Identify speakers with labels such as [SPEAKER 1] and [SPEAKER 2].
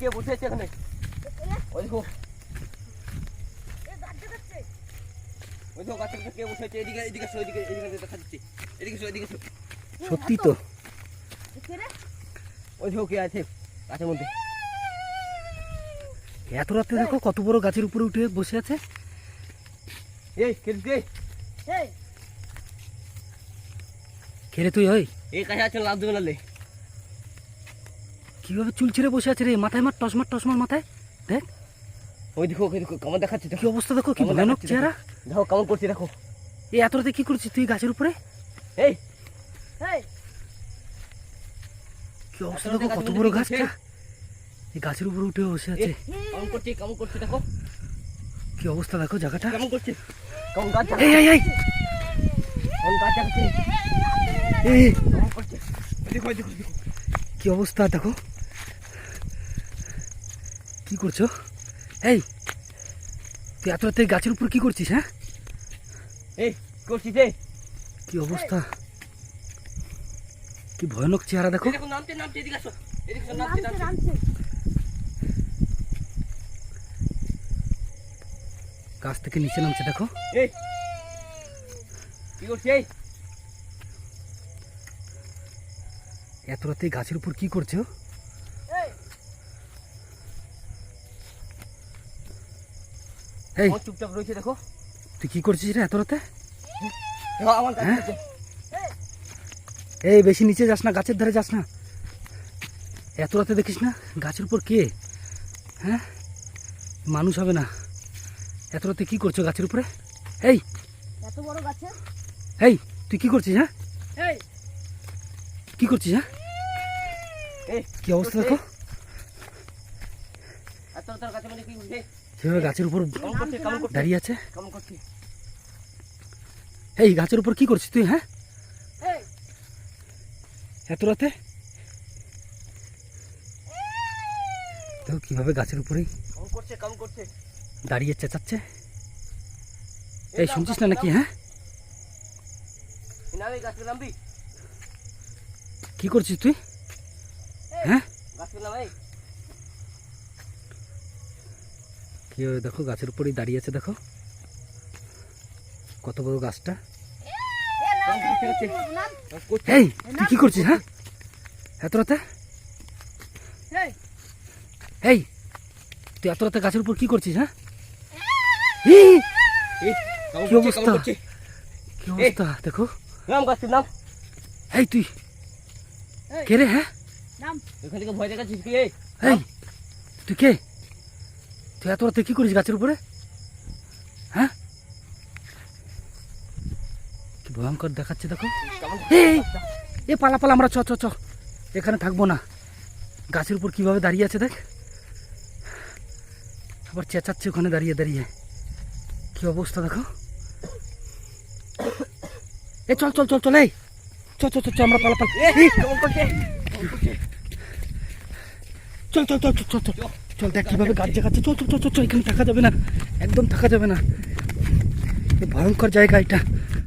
[SPEAKER 1] কে বসে আছে এখানে? ওই দেখো। ওই দেখো গাছের কে বসে আছে এদিকে এদিকে এসো এদিকে এদিকে দেখা যাচ্ছে এদিকে
[SPEAKER 2] সত্যি তো।
[SPEAKER 1] ওই দেখো কে আছে গাছের মধ্যে।
[SPEAKER 2] এত রাতে দেখো কত বড় গাছের উপরে উঠে বসে আছে।
[SPEAKER 1] এই
[SPEAKER 2] খেলে তুই ওই?
[SPEAKER 1] এই কাছে আছে লাভ দেবে নালে
[SPEAKER 2] কীভাবে চুল ছেড়ে বসে আছে রে? মাথায় মার টসমার টসমার মাথায়। দেখ।
[SPEAKER 1] ওই দেখো ওই দেখো কেমন দেখাচ্ছে
[SPEAKER 2] কি অবস্থা দেখো কি ভয়ানক চেহারা।
[SPEAKER 1] দেখো কেমন করছে দেখো।
[SPEAKER 2] এই এত রাতে কি করছিস তুই গাছের উপরে?
[SPEAKER 1] এই।
[SPEAKER 2] কি অবস্থা দেখো কত বড় গাছটা। এই গাছের উপরে উঠে বসে আছে।
[SPEAKER 1] কেমন করছে কেমন করছে দেখো।
[SPEAKER 2] কি অবস্থা দেখো জায়গাটা।
[SPEAKER 1] কেমন করছে? কেমন গাছ
[SPEAKER 2] এই এই এই।
[SPEAKER 1] কেমন গাছ দেখাচ্ছে?
[SPEAKER 2] এই
[SPEAKER 1] কেমন করছে? দেখো দেখো দেখো।
[SPEAKER 2] কি অবস্থা দেখো। কি করছ? এই তুই এত রাতে গাছের উপর কি করছিস হ্যাঁ?
[SPEAKER 1] এই করছিস
[SPEAKER 2] কি অবস্থা? কি ভয়ানক চেহারা দেখো। গাছ থেকে নিচে নামছে দেখো।
[SPEAKER 1] কি করছিস
[SPEAKER 2] এত রাতে গাছের উপর কি করছ? এই।
[SPEAKER 1] চুপচাপ রয়েছে দেখো।
[SPEAKER 2] তুই কি করছিস রে এত রাতে? হ্যাঁ? এই বেশি নিচে যাস না গাছের ধারে যাস না। এত রাতে দেখিস না গাছের উপর কে? হ্যাঁ? মানুষ হবে না। এত রাতে কি করছ গাছের উপরে? এই।
[SPEAKER 3] এত বড় গাছে?
[SPEAKER 2] এই তুই কি করছিস হ্যাঁ?
[SPEAKER 3] এই।
[SPEAKER 2] কি করছিস হ্যাঁ?
[SPEAKER 1] এই।
[SPEAKER 2] কি অবস্থা দেখো
[SPEAKER 1] এত তোর কাছে মানে কি করছিস
[SPEAKER 2] সেভাবে গাছের উপর দাঁড়িয়ে আছে? এই গাছের উপর কি করছিস তুই হ্যাঁ? এত রাতে? দেখো কীভাবে গাছের উপরেই দাঁড়িয়ে চেঁচাচ্ছে? এই শুনছিস না নাকি হ্যাঁ? কি করছিস তুই হ্যাঁ?
[SPEAKER 1] গাছের নাম এই
[SPEAKER 2] কি দেখো গাছের উপরেই দাঁড়িয়ে আছে দেখো। কত বড় গাছটা। এই তুই কি করছিস হ্যাঁ? এত রাতে?
[SPEAKER 3] এই
[SPEAKER 2] এই তুই এত রাতে গাছের উপর কি করছিস হ্যাঁ? কি অবস্থা? কি অবস্থা দেখো।
[SPEAKER 1] নাম গাছের নাম
[SPEAKER 2] এই তুই কে রে হ্যাঁ?
[SPEAKER 3] নাম।
[SPEAKER 1] এখান থেকে ভয় দেখাচ্ছিস কি এই?
[SPEAKER 2] এই তুই কে? তুই এত রাতে কি করিস গাছের উপরে? হ্যাঁ? কি ভয়ঙ্কর দেখাচ্ছে দেখো। এ পালা পালা আমরা চ চ চ। এখানে থাকব না। গাছের উপর কীভাবে দাঁড়িয়ে আছে দেখ। আবার চেঁচাচ্ছে ওখানে দাঁড়িয়ে দাঁড়িয়ে। কি অবস্থা দেখো। এ চল চল চল চল এই। চ চ চ চ, আমরা পালা পালা। চল চল চল চল চল চল। চল দেখ কীভাবে গাছ চল চল চল চল চল, এখানে থাকা যাবে না। একদম থাকা যাবে না। ভয়ঙ্কর জায়গা এটা।